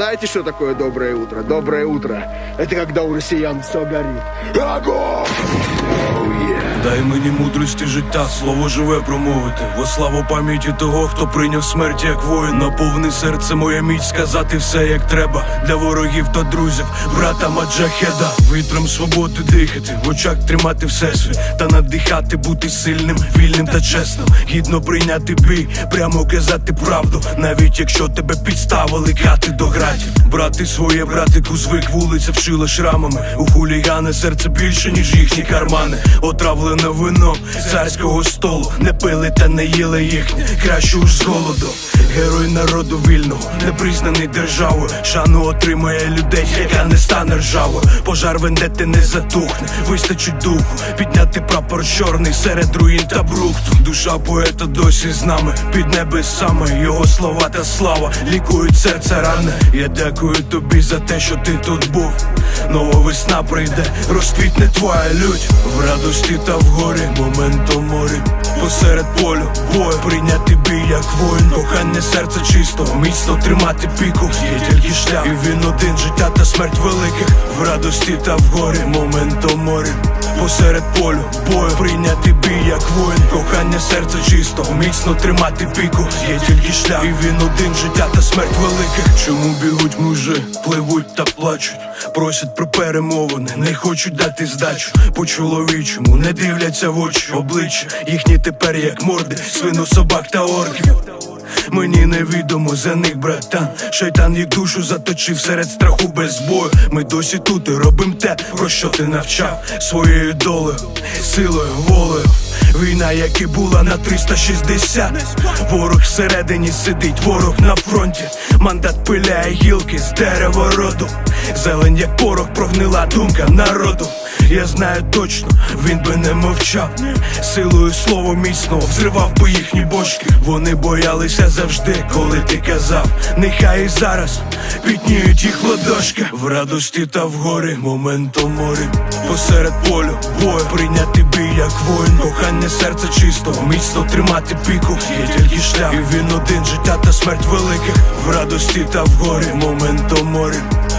Знаете, что такое доброе утро? Доброе утро – это когда у россиян все горит. Огонь! Дай мені мудрості життя, слово живе промовити. Во славу пам'яті того, хто прийняв смерть як воїн. Наповни серце моє міць сказати все як треба. Для ворогів та друзів, брата Маджахеда. Вітром свободи дихати, в очах тримати всесвіт та надихати, бути сильним, вільним та чесним. Гідно прийняти бій, прямо казати правду, навіть якщо тебе підставили кати до гратів. Брати своє, братику, звик вулиця вшила шрамами. У хулігани серце більше, ніж їхні кармани. Отравлене вино царського столу. Не пили та не їли їхнє, краще уж з голоду. Герой народу вільного, не признаний державою. Шану отримає людей, яка не стане ржавою. Пожар вендети не затухне, вистачить духу, підняти прапор чорний серед руїн та брухту. Душа поета досі з нами, під небесами. Його слова та слава лікують серце рани. Я дякую тобі за те, що ти тут був. Нова весна прийде, розквітне твоя лють В радості та в горі, моментом морі. Посеред полю, бою прийняти бій, як воїн. Кохання серце чисто, міцно тримати піку Є тільки шлях, і він один життя та смерть великих. В радості та в горі, моментом морі. Посеред полю, бою прийняти бій, як воїн. Кохання серце чисто, міцно тримати піку Є тільки шлях, і він один життя та смерть великих. Чому бігуть мужи, пливуть та плачуть? Просять про перемовини, не хочуть дати здачу. По чоловічому не дивляться в очі обличчя Їхні тепер як морди, свину собак та орків. Мені невідомо за них, братан Шайтан їх душу заточив серед страху без бою. Ми досі тут і робим те, про що ти навчав Своєю долею, силою, волею. Війна, як і була на 360 Ворог всередині сидить, ворог на фронті. Мандат пиляє гілки з дерева роду Зелень, як порох, прогнила думка народу. Я знаю точно, він би не мовчав. Силою слова міцного взривав би їхні бошки Вони боялися завжди, коли ти казав Нехай і зараз підніють їх ладошки В радості та в горі, моментом морі. Посеред полю, бою прийняти бій, як воїн. Кохання серце чисто, міцно тримати піку. Є тільки шлях, і він один життя та смерть великих. В радості та в горі, моментом морі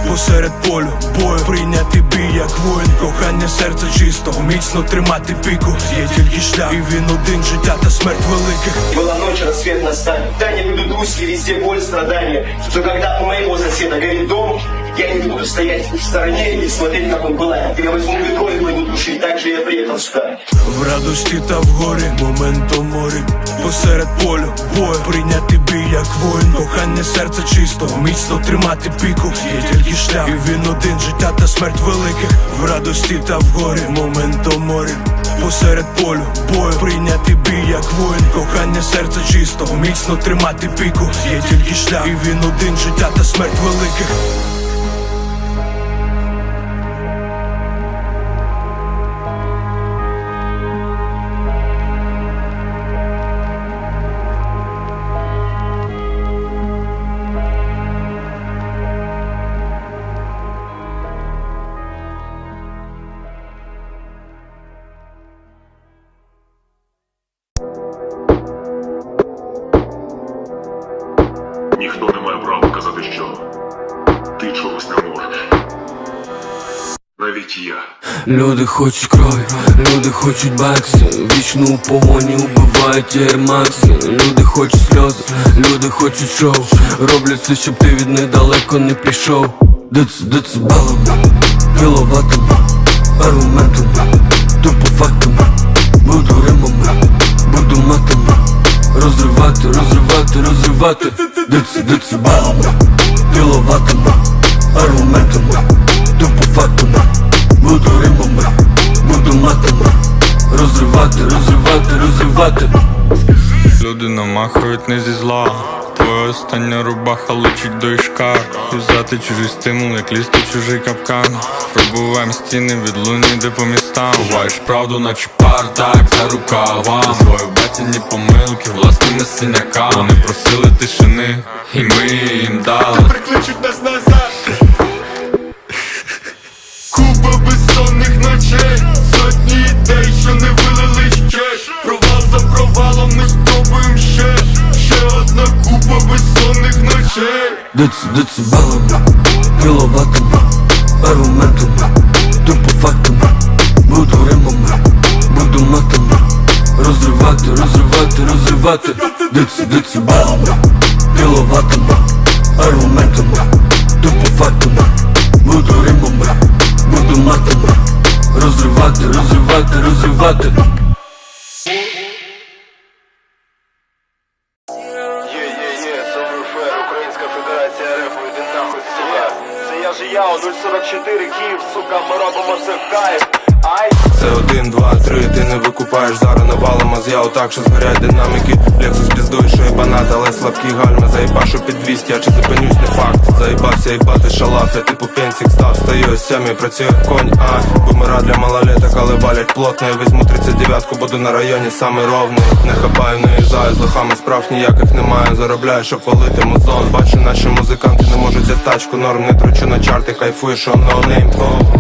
Посеред полю, бою прийняти бій, як воїн Кохання серце чисто, міцно тримати піку Є тільки шлях, і він один життя та смерть великих Була ночь, рассвет настанет. Таня не будут русские, везде боль, страдания. Что когда у моего соседа горит дом, я не буду стоять в стороне и смотреть, как он пылает. Я возьму ведро и буду душить. Так же я приехал сюда. В радості та в горі, моментом морі. Посеред полю, бою прийняти бій, як воїн. Кохання серце чисто, міцно тримати піку Є тільки шлях, і він один життя та смерть великих. В радості та в горі, моментом морі. Посеред полю, бою прийняти бій, як воїн. Кохання серце чисто, міцно тримати піку Є тільки шлях, і він один життя та смерть великих Люди хочуть крові, люди хочуть бакси Вічно у погоні убивають ермакси Люди хочуть сльози, люди хочуть шоу. Роблять все, щоб ти від них далеко не пішов Дец, децибелами, кіловатами, аргументами Тупо фактами, буду римами, буду матами Розривати, розривати, розривати. Дец, децибелами, кіловатами, аргументами Тупо фактами, буду римами, буду матами. Розривати, розривати, розривати. Люди намахують не зі зла. Твоя остання рубаха личить до ішкар Взяти чужий стимул, як лізти чужий капкан. Пробуваєм стіни від луни, де по містам Ховаєш правду, наче партак за рукава. Свої батіні помилки, власними синяками Вони просили тишини, і ми їм дали. Прикличуть нас назад децибелами, кіловатами, аргументами, тупо фактами, буду римами, буду матами, розривати, розривати, розривати, Дец, децибелами, кіловатами, аргументами, тупо фактами, буду римами, буду матами, розривати, розривати, розривати. Робимо все в кайф. Це один, два, три, ти не викупаєш зараз навалом а я так, що згорять динаміки. Лексус піздує, що є банат, але слабкі гальми Заїбашу під 200, а чи зупинюсь не факт. Заїбався їбати шалаф, я типу пенсік став. Стою з сямі, працює конь, а? Бумера для малолеток, але валять плотно Я візьму 39-ку, буду на районі саме ровний. Не хапаю, не їжджаю, з лохами справ ніяких немає Заробляю, щоб валити музон. Бачу, наші музиканти не можуть взяти тачку. Норм не тручу на чарти, кайфую, що name.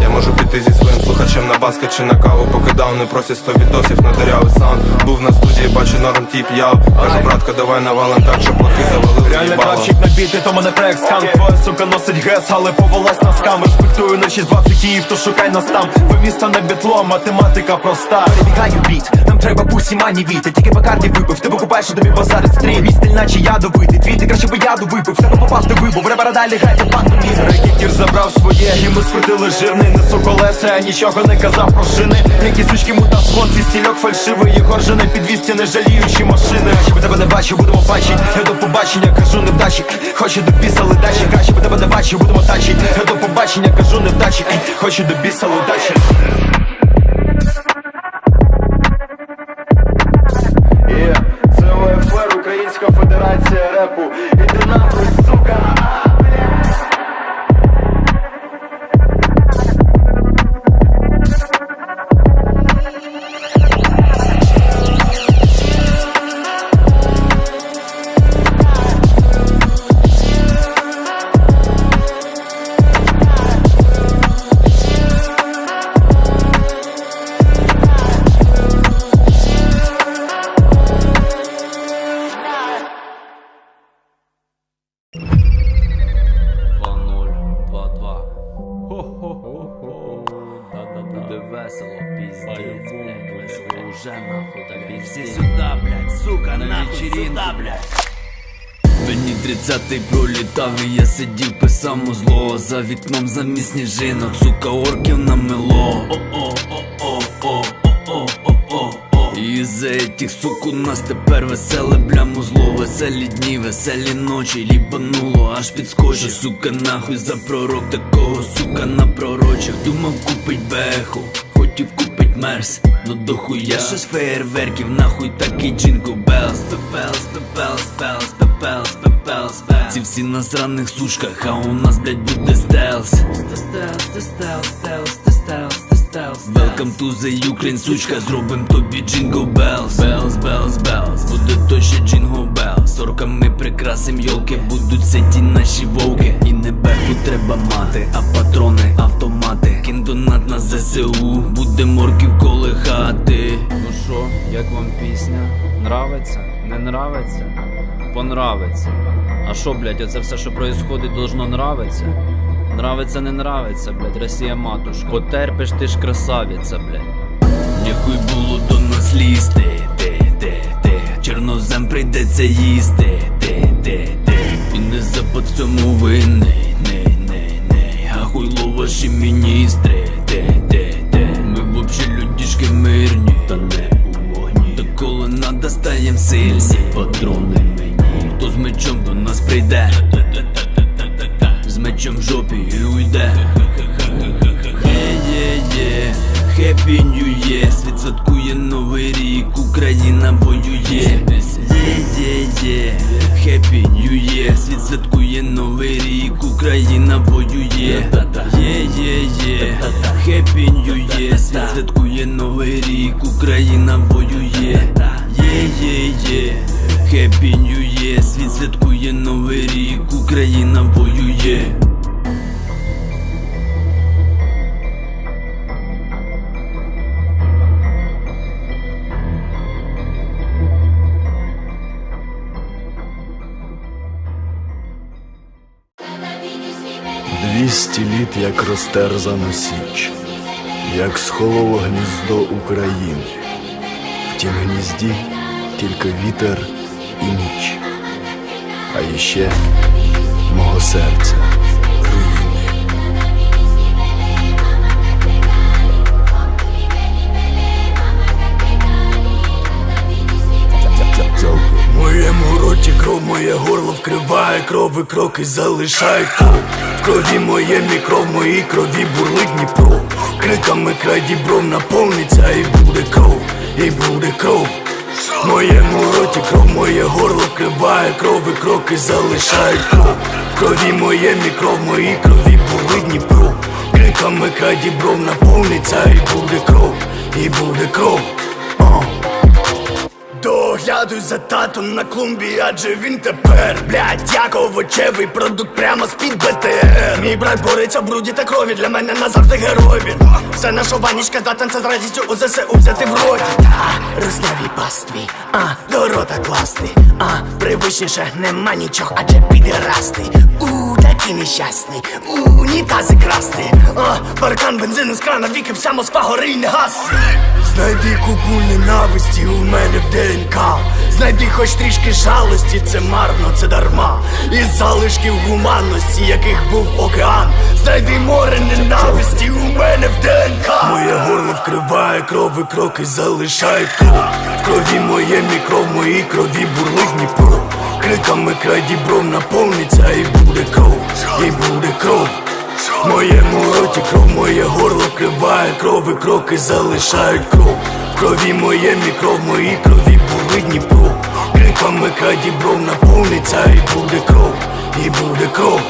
Я можу піти зі своїм слухачем на баскет чи на каву покидав, не просять сто відосів на дырявий сан. Був на студії, бачу норм тіп, я Кажу, братка, давай навалим так, щоб плохи завалили Реальний їбало. трафчик на біти, то мене трек скан. Твоя сука носить гес, але повелась на скам. Респектую на 620 Київ, то шукай нас там. Ви місто на бітло, математика проста. Перебігаю біт, нам треба пусі мані віти. Тільки бакарді випив, ти викупаєш, що тобі базарить стрім. Мій наче ядовитий, твій ти краще би яду випив. Тебе попав, ти вибув, ребера далі грайте міг. Рекетір забрав своє, і ми скрутили жирний Несу колеса, я нічого не казав про шини. Які сучки мута сход, твій стільок фальшивий Єгор жене під 200, не жаліючи машини. Краще би тебе не бачив, будемо бачить. Я до побачення, кажу невдачі Хочу до біса ледачі Краще би тебе не бачив, будемо тачить Я до побачення, кажу невдачі Хочу до біса ледачі сидів, писав музло За вікном замість сніжинок, сука, орків намело І за этих сук у нас тепер веселе бля музло. Веселі дні, веселі ночі, ліпануло, аж підскочив Сука, нахуй за пророк такого, сука, на пророчих Думав купить беху, хотів купить мерс, ну дохуя. Щось феєрверків, нахуй такий джинку белс Пепелс, пепелс, пелс, пепелс, пепелс, пелс Ці всі на сраних сушках, а у нас, блядь, буде стелс Welcome to the Ukraine, сучка, зробим тобі джингл белс Белс, белс, белс, буде то ще джингл белс Орками прикрасим йолки, будуть ситі наші вовки І не беху треба мати, а патрони, автомати Кіндонат на ЗСУ, буде морків колихати Ну що, як вам пісня? Нравиться? Не нравиться? Понравиться. А що, блядь, оце все, що происходить, должно нравиться? Нравиться, не нравиться, блядь, Росія матушка. Потерпиш, ти ж красавиця, блядь. Ніхуй було до нас лізти, ти, ти, ти Чорнозем прийдеться їсти, ти, ти, ти І не запад в цьому винний, не, не, не. А хуйло ваші міністри, ти, ти, ти Ми вообще людішки мирні, та не у вогні. Та коли надо стаєм сильні, патрони прийде. З мечем в жопі і уйде. Є-є-є, New Year. Світ святкує новий рік, Україна воює. Є-є-є, New Year. Світ святкує новий рік, Україна воює. Є-є-є, New Year. Світ святкує новий рік, Україна воює. Є-є-є, Year Світ новий рік, Україна воює Двісті літ, як розтерзано січ, як схололо гніздо України. В тім гнізді тільки вітер і ніч, а іще мого серця руїни. В моєму роті кров, моє горло вкриває кров і кроки залишають кров В крові моє мікро, в моїй крові бурлить Дніпро. Криками край дібром наповниться і буде кров, і буде кров В моєму роті кров, моє горло вкриває кров і кроки залишають кров В крові моє мікро, в моїй крові бурлить Дніпро. Криками край дібром наповниться і буде кров, і буде кров. Доглядуй за татом на клумбі, адже він тепер, блядь, як овочевий продукт прямо з-під БТР. Мій брат бореться в бруді та крові, для мене назавжди герой він. Все наша ванічка здатен це з радістю у ЗСУ взяти в роті Та росняві пастві, а рота класти А привичніше нема нічого, адже підерасти У такі нещасні, унітази красти. А паркан бензину з крана віки, вся Москва гори й не гасне Знайди купу ненависті у мене в ДНК. Знайди хоч трішки жалості, це марно, це дарма. Із залишків гуманності, яких був океан. Знайди море ненависті у мене в ДНК. Моє горло вкриває кров кроки залишають кров крові моє мікро, в моїй крові бурлить Дніпро Криками край дібром наповниться і буде кров, і буде кров моєму роті кров, моє горло вкриває кров і кроки залишають кров. В крові моє мікро, в моїй крові були Дніпро. Криками край дібром наповниться і буде кров, і буде кров.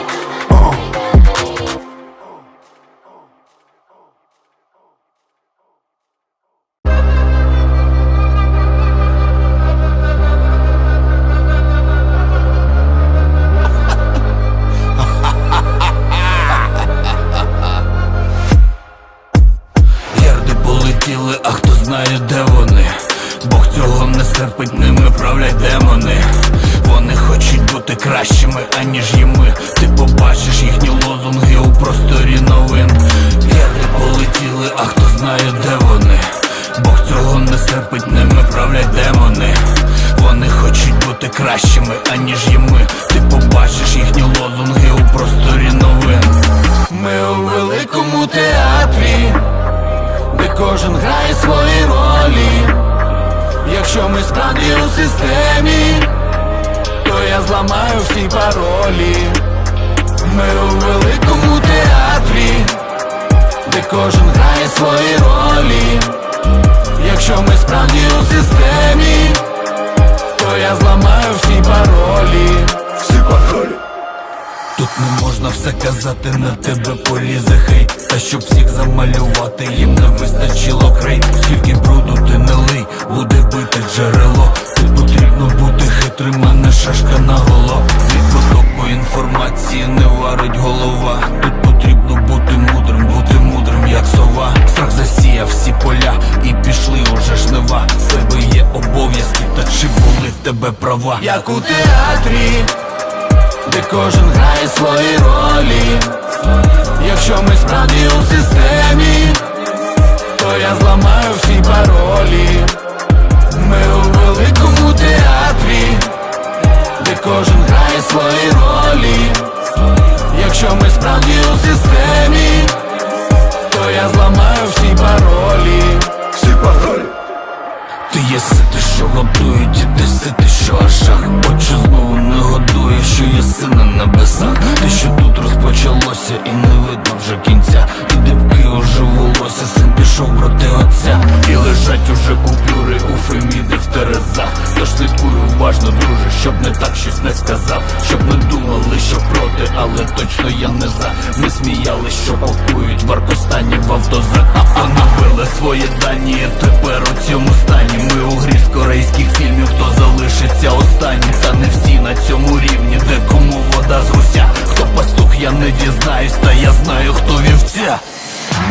Зламаю всі паролі. Ми у великому театрі, де кожен грає свої ролі. Якщо ми справді у системі, то я зламаю всі паролі. Всі паролі. Тут не можна все казати, на тебе полізе хейт. Та щоб всіх замалювати, їм не вистачило крейт. Скільки бруду ти не лий, буде бити джерело. Тут потрібно бути хитрим, мене шашка на голо. Від потоку інформації не варить голова. Тут потрібно бути мудрим, бути мудрим, як сова. Страх засіяв всі поля і пішли уже жнива. В тебе є обов'язки, та чи були в тебе права? Як у театрі де кожен грає свої ролі. Якщо ми справді у системі, то я зламаю всі паролі. Ми у великому театрі, де кожен грає свої ролі. Якщо ми справді у системі, то я зламаю всі паролі. Всі паролі. Ти є сити, що готують, і ти сити, що ашах Очі знову не годує, що є сина на небесах. Те, що тут розпочалося і не видно вже кінця. І дибки уже волосся, син пішов проти отця. І лежать уже купюри уважно, друже, щоб не так щось не сказав. Щоб не думали, що проти, але точно я не за. Ми сміялись, що пакують в Аркостані в автозак Поновили свої дані, тепер у цьому стані. Ми у грі з корейських фільмів, хто залишиться останній. Та не всі на цьому рівні, де кому вода з гуся. Хто пастух, я не дізнаюсь, та я знаю, хто вівця.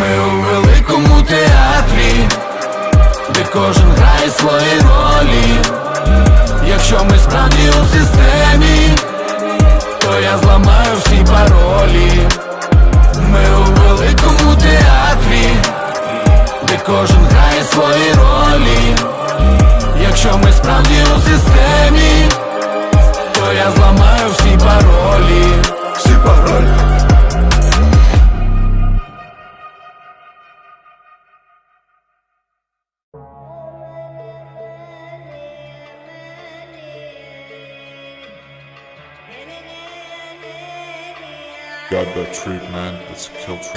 Ми у великому театрі, де кожен грає свої ролі Якщо ми справді у системі, то я зламаю всі паролі. Ми у великому театрі, де кожен грає своє.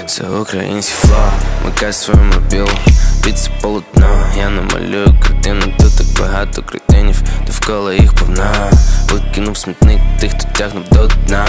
Це український флоу, макай свою мобілу Під це полотно, я намалюю картину. Тут так багато кретинів, довкола їх повна. Викинув смітник тих, хто тягнув до дна.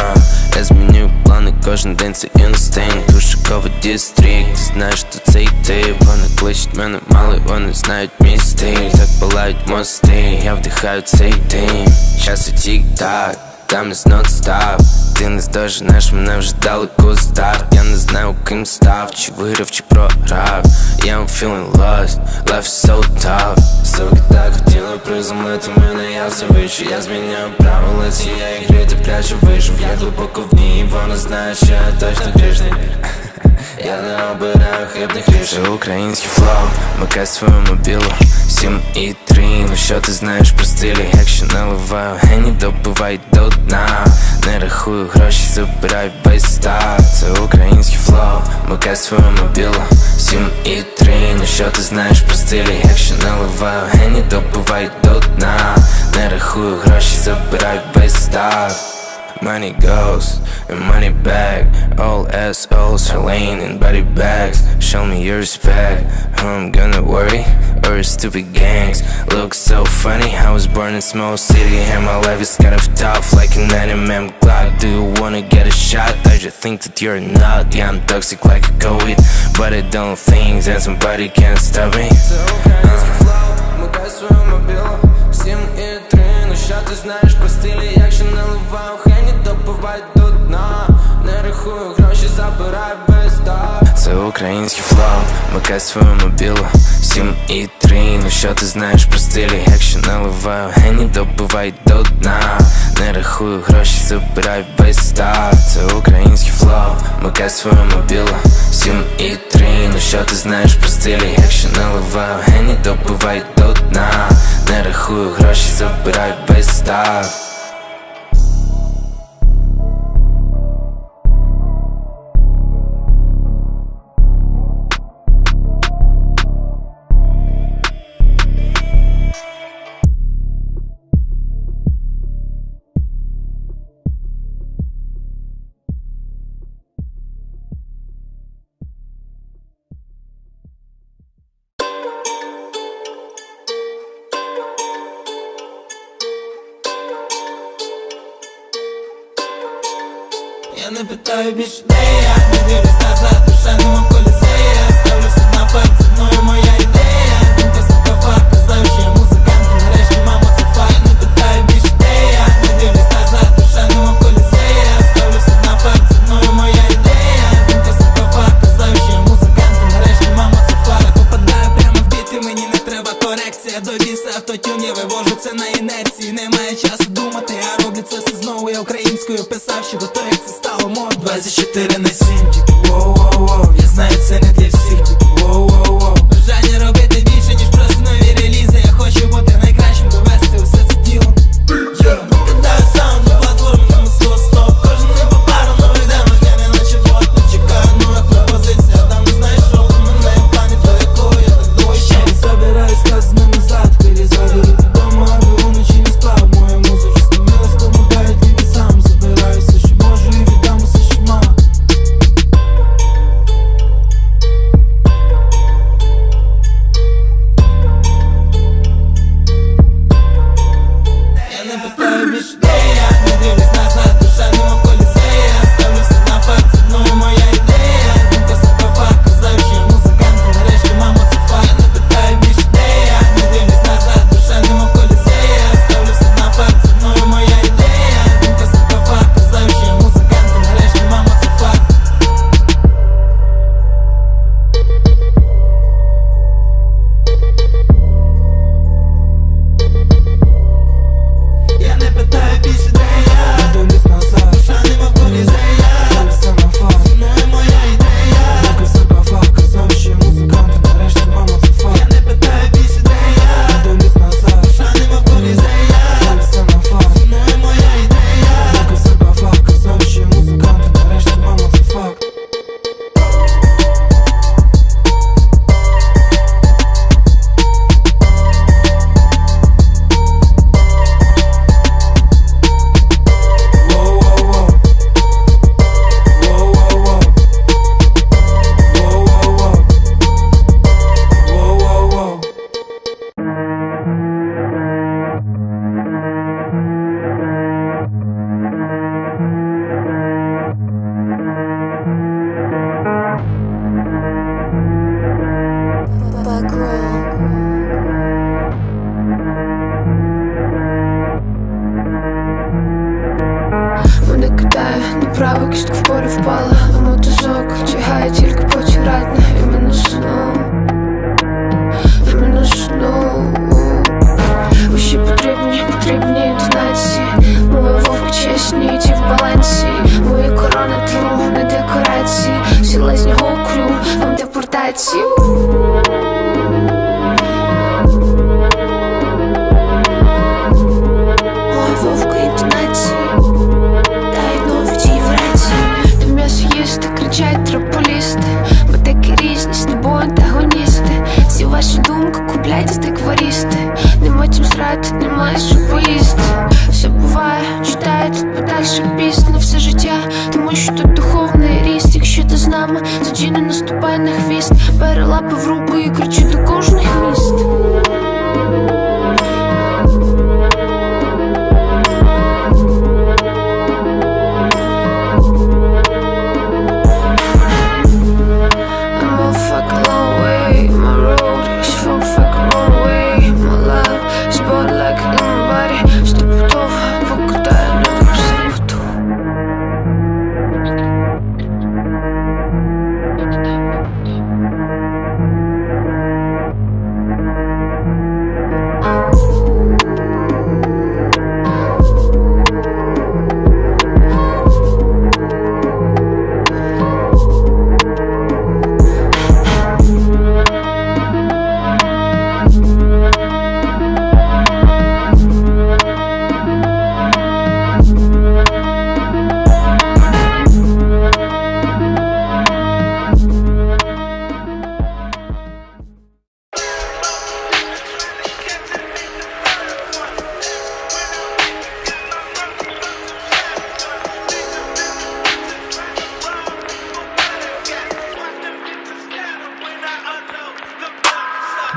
Я змінюю плани, кожен день це інстинкт. Вишиковий дістрік, ти знаєш, що це й ти Вони кличуть мене мали, вони знають мій стиль. Так палають мости, я вдихаю цей дим. Час і тік-так, там not stop Ти не здоженеш мене вже далеко старт. Я не знаю, ким став, чи виграв, чи програв. Yeah, I'm feeling lost, life is so tough. Суки так хотіла приземлити мене, я все вищу Я зміняю правила цієї гри, терпляче вийшов Я глибоко в ній, вона знає, що я точно грішний я не обираю хибних рішень український флоу, макай свою мобілу 7 і 3, ну що ти знаєш про стилі? Якщо наливаю гені, добивай до дна. Не рахую гроші, забирай весь став Це український флоу, макай свою мобілу 7 і 3, ну що ти знаєш про стилі? Якщо наливаю гені, добивай до дна. Не рахую гроші, забирай весь став Money goes and money back. All assholes are laying in body bags. Show me your respect. I'm gonna worry or stupid gangs Look so funny, I was born in small city And my life is kind of tough like an 9mm clock Do you wanna get a shot? I just think that you're not Yeah, I'm toxic like a COVID But I don't think that somebody can stop me uh. Три, допивай до дна. Не рахую гроші, забирай без став Це український флоу, макай свою мобілу. 7 і 3, ну що ти знаєш про стилі, якщо наливаю гені, допивай до дна. Не рахую гроші, забирай без став Це український флоу, макай свою мобілу. 7 і 3, ну що ти знаєш про стилі, якщо наливаю гені, допивай до дна. Не рахую гроші, забирай без став не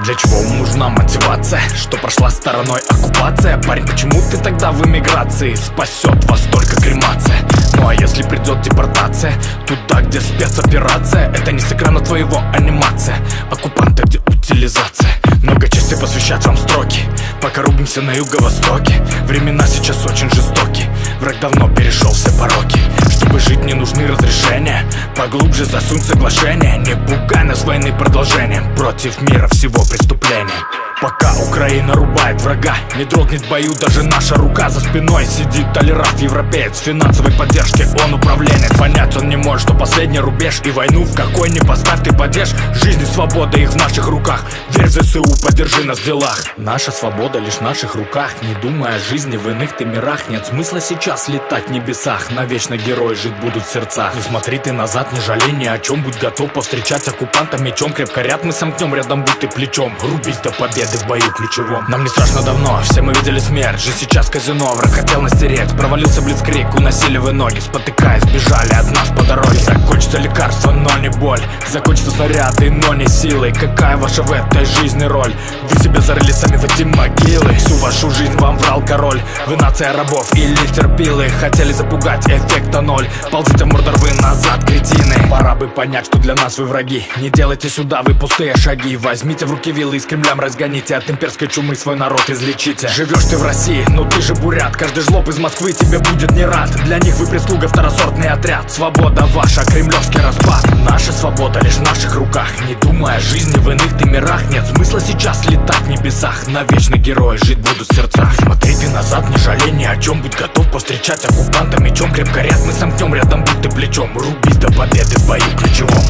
Для чего нужна мотивация? Что прошла стороной оккупация? Парень, почему ты тогда в эмиграции? Спасет вас только кремация Ну а если придет депортация? Туда, где спецоперация Это не с экрана твоего анимация Оккупанты, где утилизация Много части посвящать вам строки. Пока рубимся на юго-востоке. Времена сейчас очень жестоки. Враг давно перешел все пороки. Чтобы жить не нужны разрешения. Поглубже засунь соглашение. Не пугай нас войны продолжением. Против мира всего преступления Пока Украина рубает врага Не дрогнет в бою даже наша рука. За спиной сидит толерант европеец Финансовой поддержки он управленец Понять он не может, что последний рубеж. И войну в какой не поставь ты падеж Жизнь и свобода их в наших руках. Верь в ЗСУ, поддержи нас в делах. Наша свобода лишь в наших руках. Не думая о жизни в иных ты мирах. Нет смысла сейчас летать в небесах. Навечно герои жить будут в сердцах. Не смотри ты назад, не жалей ни о чем. Будь готов повстречать оккупанта мечом. Крепко ряд мы сомкнем, рядом будь ты плечом. Рубись до победы в бою ключевом. Нам не страшно давно, все мы видели смерть. Жизнь сейчас казино, враг хотел настереть. Провалился блицкрик, уносили вы ноги Спотыкаясь, бежали от нас по дороге. Закончится лекарство, но не боль. Закончатся снаряды, но не силы. Какая ваша в этой жизни роль? Вы себя зарыли сами в эти могилы. Всю вашу жизнь вам врал король. Вы нация рабов или терпилы Хотели запугать, эффекта ноль. Ползите в мордор вы назад, кретины. Пора бы понять, что для нас вы враги. Не делайте сюда вы пустые шаги. Возьмите в руки вилы и с Кремлем разгоните От имперской чумы свой народ излечите. Живешь ты в России, но ты же бурят. Каждый жлоб из Москвы тебе будет не рад. Для них вы прислуга, второсортный отряд. Свобода ваша, кремлевский распад. Наша свобода лишь в наших руках. Не думая о жизни в иных ты мирах Нет смысла сейчас летать в небесах. Навечно герои жить будут в сердцах. Смотри ты назад, не жалей ни о чем. Будь готов повстречать оккупанта мечом. Крепко ряд мы сомкнем, рядом будь ты плечом. Рубись до победы в бою ключевом